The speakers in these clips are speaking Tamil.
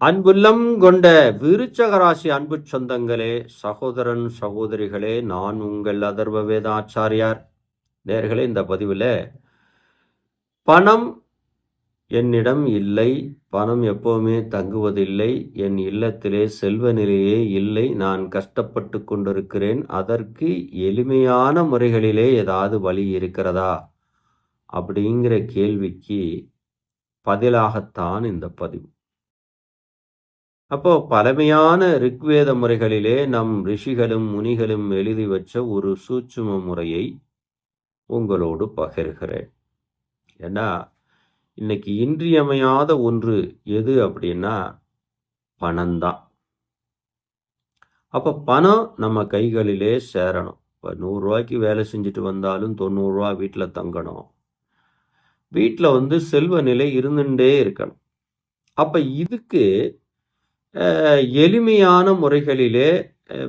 அன்புள்ளம் கொண்ட விருச்சகராசி அன்பு சொந்தங்களே சகோதரன் சகோதரிகளே நான் உங்கள் அதர்வ வேதாச்சாரியார். நேர்களே இந்த பதிவில் பணம் என்னிடம் இல்லை பணம் எப்போவுமே தங்குவதில்லை என் இல்லத்திலே செல்வ நிலையே இல்லை நான் கஷ்டப்பட்டு கொண்டிருக்கிறேன் அதற்கு எளிமையான முறைகளிலே ஏதாவது வழி இருக்கிறதா? அப்படிங்கிற கேள்விக்கு பதிலாகத்தான் இந்த பதிவு. அப்போ பழமையான ரிக்வேத முறைகளிலே நம் ரிஷிகளும் முனிகளும் எழுதி வச்ச ஒரு சூட்சும முறையை உங்களோடு பகிர்கிறேன். ஏன்னா இன்னைக்கு இன்றியமையாத ஒன்று எது அப்படின்னா பணம்தான். அப்போ பணம் நம்ம கைகளிலே சேரணும். இப்போ நூறுரூவாய்க்கு வேலை செஞ்சுட்டு வந்தாலும் தொண்ணூறுரூவா வீட்டில் தங்கணும். வீட்டில் வந்து செல்வ நிலை இருந்துட்டே இருக்கணும். அப்போ இதுக்கு எளிமையான முறைகளிலே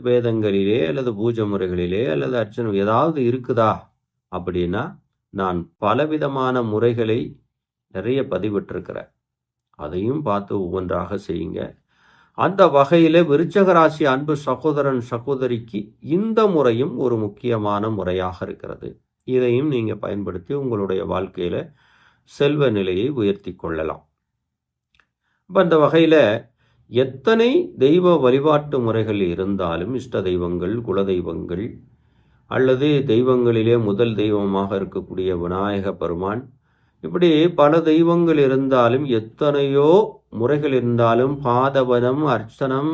வேதங்களிலே அல்லது பூஜை முறைகளிலே அல்லது அர்ச்சனை ஏதாவது இருக்குதா அப்படின்னா நான் பலவிதமான முறைகளை நிறைய பதிவிட்டிருக்கிறேன். அதையும் பார்த்து ஒவ்வொன்றாக செய்யுங்க. அந்த வகையில் விருச்சகராசி அன்பு சகோதரன் சகோதரிக்கு இந்த முறையும் ஒரு முக்கியமான முறையாக இருக்கிறது. இதையும் நீங்கள் பயன்படுத்தி உங்களுடைய வாழ்க்கையில் செல்வ நிலையை உயர்த்தி கொள்ளலாம். இப்போ அந்த வகையில் எத்தனை தெய்வ வழிபாட்டு முறைகள் இருந்தாலும் இஷ்ட தெய்வங்கள் குல தெய்வங்கள் அல்லது தெய்வங்களிலே முதல் தெய்வமாக இருக்கக்கூடிய விநாயக பெருமான் இப்படி பல தெய்வங்கள் இருந்தாலும் எத்தனையோ முறைகள் இருந்தாலும் பாதவனம் அர்ச்சனம்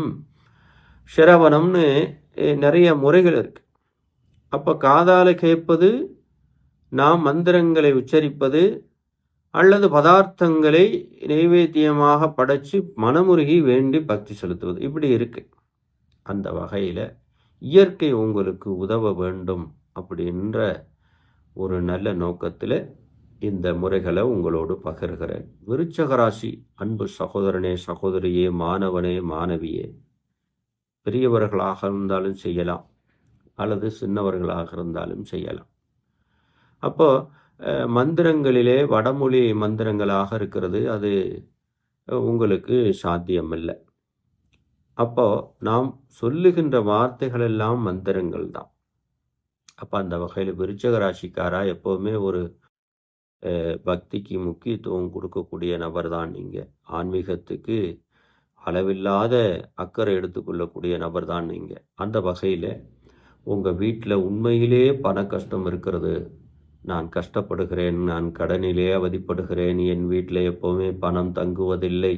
சிரவணம்னு நிறைய முறைகள் இருக்கு. அப்போ காதால் கேட்பது நாம் மந்திரங்களை உச்சரிப்பது அல்லது பதார்த்தங்களை நைவேத்தியமாக படைச்சு மனமுருகி வேண்டி பக்தி செலுத்துவது. இப்படி இருக்கு. அந்த வகையில் இயற்கை உங்களுக்கு உதவ வேண்டும் அப்படின்ற ஒரு நல்ல நோக்கத்தில் இந்த முறைகளை உங்களோடு பகிர்கிறேன். விருச்சகராசி அன்பு சகோதரனே சகோதரியே மாணவனே மாணவியே பெரியவர்களாக இருந்தாலும் செய்யலாம். அல்லது சின்னவர்களாக இருந்தாலும் செய்யலாம். அப்போது மந்திரங்களிலே வடமொழி மந்திரங்களாக இருக்கிறது. அது உங்களுக்கு சாத்தியமில்லை. அப்போ நாம் சொல்லுகின்ற வார்த்தைகள் எல்லாம் மந்திரங்கள் தான். அப்போ அந்த வகையில் விருச்சக ராசிக்காரா எப்போவுமே ஒரு பக்திக்கு முக்கியத்துவம் கொடுக்கக்கூடிய நபர் தான் நீங்கள் ஆன்மீகத்துக்கு அளவில்லாத அக்கறை எடுத்துக்கொள்ளக்கூடிய நபர் தான் நீங்கள் அந்த வகையில் உங்கள் வீட்டில் உண்மையிலே பண கஷ்டம் இருக்கிறது. நான் கஷ்டப்படுகிறேன் நான் கடனிலே அவதிப்படுகிறேன் என் வீட்டில் எப்போவுமே பணம் தங்குவதில்லை.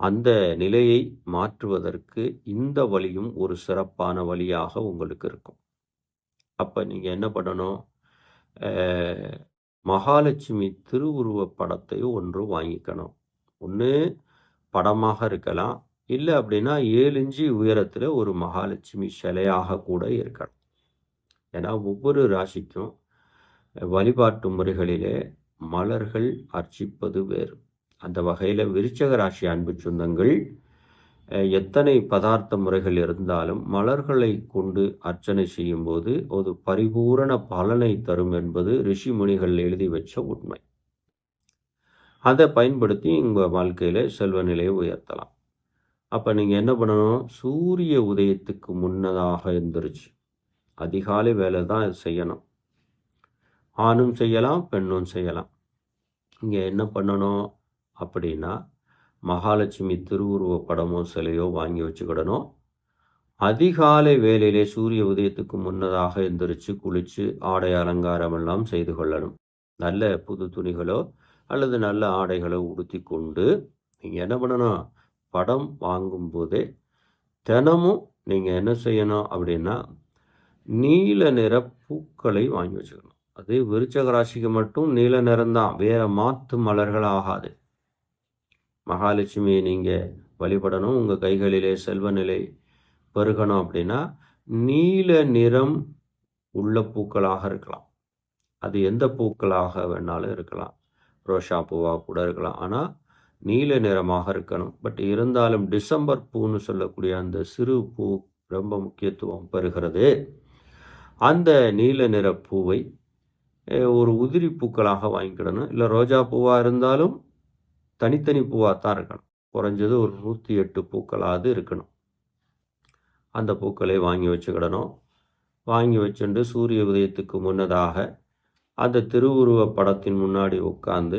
அந்த நிலையை மாற்றுவதற்கு இந்த வழியும் ஒரு சிறப்பான வழியாக உங்களுக்கு இருக்கும். அப்போ நீங்கள் என்ன பண்ணணும்? மகாலட்சுமி திருவுருவ படத்தை ஒன்று வாங்கிக்கணும். ஒன்று படமாக இருக்கலாம். இல்லை அப்படின்னா ஏழு இஞ்சி உயரத்தில் ஒரு மகாலட்சுமி சிலையாக கூட இருக்கலாம். ஏன்னா ஒவ்வொரு ராசிக்கும் வழிபாட்டு முறைகளிலே மலர்கள் அர்ச்சிப்பது வேறு. அந்த வகையில் விருச்சக ராசி அன்பு சொந்தங்கள் எத்தனை பதார்த்த முறைகள் இருந்தாலும் மலர்களை கொண்டு அர்ச்சனை செய்யும்போது ஒரு பரிபூரண பலனை தரும் என்பது ரிஷி முனிகள் எழுதி வச்ச உண்மை. அதை பயன்படுத்தி உங்கள் வாழ்க்கையில் செல்வ நிலையை உயர்த்தலாம். அப்போ நீங்கள் என்ன பண்ணணும்? சூரிய உதயத்துக்கு முன்னதாக இருந்துருச்சு அதிகாலை வேலை தான் செய்யணும். ஆணும் செய்யலாம் பெண்ணும் செய்யலாம். இங்கே என்ன பண்ணணும் அப்படின்னா மகாலட்சுமி திருவுருவ படமோ சிலையோ வாங்கி வச்சுக்கிடணும். அதிகாலை வேலையிலே சூரிய உதயத்துக்கு முன்னதாக எந்திரிச்சு குளித்து ஆடை அலங்காரம் எல்லாம் செய்து கொள்ளணும். நல்ல புது துணிகளோ அல்லது நல்ல ஆடைகளோ உடுத்தி கொண்டு நீங்கள் என்ன பண்ணணும்? படம் வாங்கும்போதே தினமும் நீங்கள் என்ன செய்யணும் அப்படின்னா நீல நிற பூக்களை வாங்கி வச்சுக்கணும். அது விருச்சக ராசிக்கு மட்டும் நீல நிறம்தான் வேற மாத்து மலர்கள் ஆகாது. மகாலட்சுமியை நீங்கள் வழிபடணும். உங்கள் கைகளிலே செல்வ நிலை பெருகணும் அப்படின்னா நீல நிறம் உள்ள பூக்களாக இருக்கலாம். அது எந்த பூக்களாக வேணாலும் இருக்கலாம். ரோஷா பூவாக கூட இருக்கலாம். ஆனால் நீல நிறமாக இருக்கணும். பட் இருந்தாலும் டிசம்பர் பூன்னு சொல்லக்கூடிய அந்த சிறு பூ ரொம்ப முக்கியத்துவம் பெறுகிறது. அந்த நீல நிற பூவை ஒரு உதிரி பூக்களாக வாங்கிக்கிடணும். இல்லை ரோஜா பூவாக இருந்தாலும் தனித்தனி பூவாக தான் இருக்கணும். குறைஞ்சது ஒரு நூற்றி எட்டு பூக்களாவது இருக்கணும். அந்த பூக்களை வாங்கி வச்சுக்கிடணும். வாங்கி வச்சுட்டு சூரிய உதயத்துக்கு முன்னதாக அந்த திருவுருவ படத்தின் முன்னாடி உட்காந்து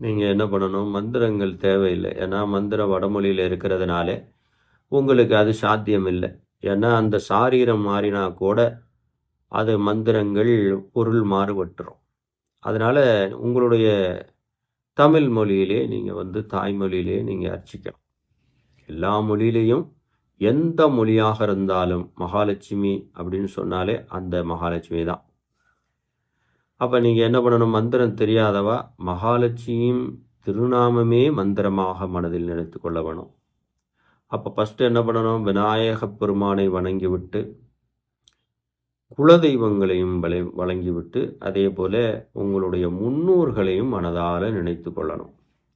நீங்கள் என்ன பண்ணணும்? மந்திரங்கள் தேவையில்லை. ஏன்னா மந்திரம் வடமொழியில் இருக்கிறதுனாலே உங்களுக்கு அது சாத்தியம் இல்லை ஏன்னா அந்த சாரீரம் மாறினா கூட அது மந்திரங்கள் பொருள் மாறுபட்டுரும். அதனால் உங்களுடைய தமிழ் மொழியிலே நீங்கள் வந்து தாய்மொழியிலே நீங்கள் அர்ச்சிக்கலாம். எல்லா மொழியிலையும் எந்த மொழியாக இருந்தாலும் மகாலட்சுமி அப்படின்னு சொன்னாலே அந்த மகாலட்சுமி தான். அப்போ நீங்கள் என்ன பண்ணணும்? மந்திரம் தெரியாதவா? மகாலட்சுமியும் திருநாமமே மந்திரமாக மனதில் நினைத்து கொள்ள வேணும். அப்போ ஃபஸ்ட்டு என்ன பண்ணணும்? விநாயக பெருமானை வணங்கிவிட்டு குலதெய்வங்களையும் வலை வழங்கிவிட்டு அதே போல் உங்களுடைய முன்னோர்களையும் மனதால் நினைத்து கொள்ளணும்.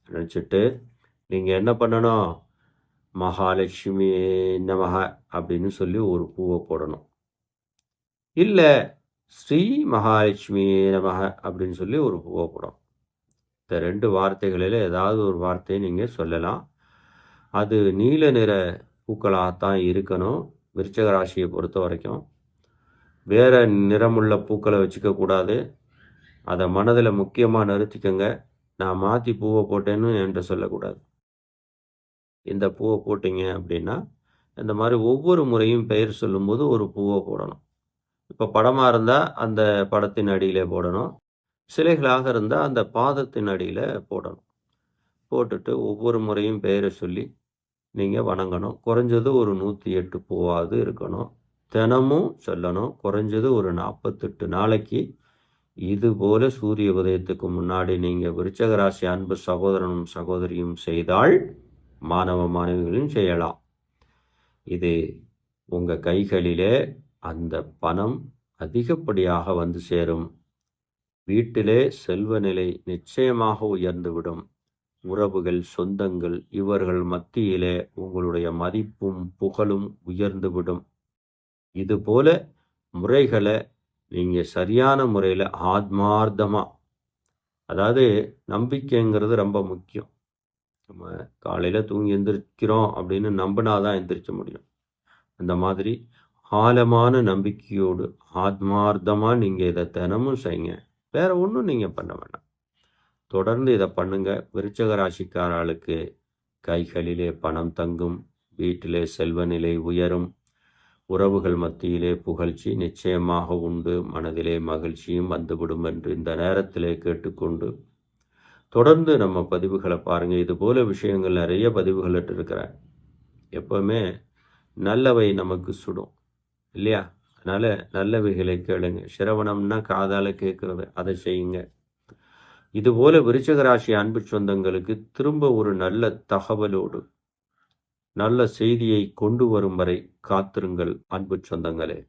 நினச்சிட்டு நீங்கள் என்ன பண்ணணும்? மகாலட்சுமி நமக அப்படின்னு சொல்லி ஒரு பூவை போடணும். இல்லை ஸ்ரீ மகாலட்சுமி நமக அப்படின்னு சொல்லி ஒரு பூவை போடணும். இந்த ரெண்டு வார்த்தைகளில் ஏதாவது ஒரு வார்த்தையை நீங்கள் சொல்லலாம். அது நீல நிற பூக்களாகத்தான் இருக்கணும். விருச்சக ராசியை பொறுத்த வரைக்கும். வேறு நிறமுள்ள பூக்களை வச்சுக்க கூடாது. அதை மனதில் முக்கியமாக நிறுத்திக்கங்க. நான் மாற்றி பூவை போட்டேன்னு என்கிட்ட சொல்லக்கூடாது. இந்த பூவை போட்டிங்க அப்படின்னா இந்த மாதிரி ஒவ்வொரு முறையும் பெயர் சொல்லும்போது ஒரு பூவை போடணும். இப்போ படமாக இருந்தால் அந்த படத்தின் அடியிலே போடணும். சிலைகளாக இருந்தால் அந்த பாதத்தின் அடியில் போடணும். போட்டுட்டு ஒவ்வொரு முறையும் பெயரை சொல்லி நீங்கள் வணங்கணும். குறைஞ்சது ஒரு நூற்றி எட்டு பூவாவது இருக்கணும். தினமும் சொல்லணும் குறைஞ்சது ஒரு நாற்பத்தெட்டு நாளைக்கு. இது போல சூரிய உதயத்துக்கு முன்னாடி நீங்கள் விருச்சக ராசி அன்பு சகோதரனும் சகோதரியும் செய்தால் மாணவ மாணவிகளும் செய்யலாம். இது உங்கள் கைகளிலே அந்த பணம் அதிகப்படியாக வந்து சேரும். வீட்டிலே செல்வ நிலை நிச்சயமாக உயர்ந்துவிடும். உறவுகள் சொந்தங்கள் இவர்கள் மத்தியிலே உங்களுடைய மதிப்பும் புகழும் உயர்ந்துவிடும். இது போல் முறைகளை நீங்கள் சரியான முறையில் ஆத்மார்த்தமாக அதாவது நம்பிக்கைங்கிறது ரொம்ப முக்கியம். நம்ம காலையில் தூங்கி எந்திரிக்கிறோம் அப்படின்னு நம்பினா தான் எந்திரிக்க முடியும். அந்த மாதிரி ஆழமான நம்பிக்கையோடு ஆத்மார்த்தமாக நீங்கள் இதை தினமும் செய்யுங்க. வேறு ஒன்றும் நீங்கள் பண்ண வேண்டாம் தொடர்ந்து இதை பண்ணுங்கள் விருச்சக ராசிக்காரர்களுக்கு கைகளிலே பணம் தங்கும் வீட்டிலே செல்வநிலை உயரும் உறவுகள் மத்தியிலே புகழ்ச்சி நிச்சயமாக உண்டு. மனதிலே மகிழ்ச்சியும் வந்துவிடும் என்று இந்த நேரத்திலே கேட்டுக்கொண்டு தொடர்ந்து நம்ம பதிவுகளை பாருங்கள் இது போல விஷயங்கள் நிறைய பதிவுகள் இருக்கிறேன் எப்போவுமே நல்லவை நமக்கு சுடும். இல்லையா? அதனால் நல்லவைகளை கேளுங்க. சிரவணம்னா காதால் கேட்குறது. அதை செய்யுங்க. இதுபோல விருச்சக ராசி அன்பு சொந்தங்களுக்கு திரும்ப ஒரு நல்ல தகவலோடு நல்ல செய்தியை கொண்டு வரும் வரை காத்திருங்கள் அன்பு சொந்தங்களே.